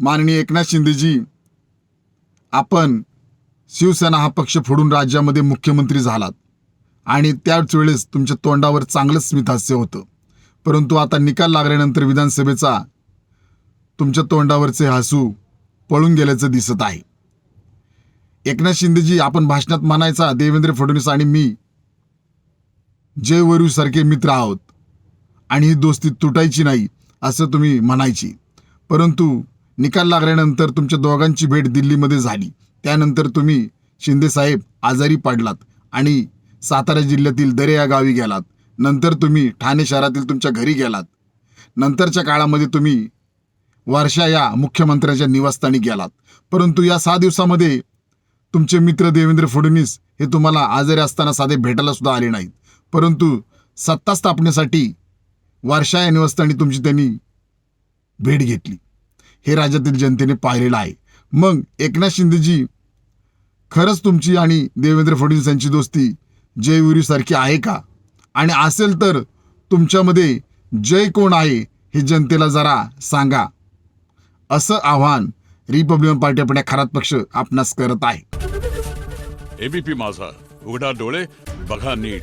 माननीय एकनाथ शिंदेजी आपण शिवसेना हा पक्ष फोडून राज्यामध्ये मुख्यमंत्री झालात. आणि त्याच वेळेस तुमच्या तोंडावर चांगलं स्मितहास्य होतं. परंतु आता निकाल लागल्यानंतर विधानसभेचा तुमच्या तोंडावरचे हसू पळून गेल्याचं दिसत आहे. एकनाथ शिंदेजी आपण भाषणात म्हणायचा देवेंद्र फडणवीस आणि मी जय सारखे मित्र आहोत. आणि ही दोस्ती तुटायची नाही असं तुम्ही म्हणायची. परंतु निकाल लागल्यानंतर तुमच्या दोघांची भेट दिल्लीमध्ये झाली. त्यानंतर तुम्ही शिंदे साहेब आजारी पडलात आणि सातारा जिल्ह्यातील दरे या गावी गेलात. नंतर तुम्ही ठाणे शहरातील तुमच्या घरी गेलात. नंतरच्या काळामध्ये तुम्ही वर्षा या मुख्यमंत्र्यांच्या निवासस्थानी गेलात. परंतु या सहा दिवसामध्ये तुमचे मित्र देवेंद्र फडणवीस हे तुम्हाला आजारी असताना साधे भेटायला सुद्धा आले नाहीत. परंतु सत्ता स्थापनेसाठी वर्षा या निवासस्थानी तुमची त्यांनी भेट घेतली. हे राज्यातील जनतेने पाहिलेलं आहे. मग एकनाथ शिंदेजी खरंच तुमची आणि देवेंद्र फडणवीस यांची दोस्ती जय आहे का? आणि असेल तर तुमच्यामध्ये जय कोण आहे हे जनतेला जरा सांगा. असं आव्हान रिपब्लिकन पार्टी आपल्या खरात पक्ष आपणास करत आहे. एबीपी माझा. उघडा डोळे बघा नीट.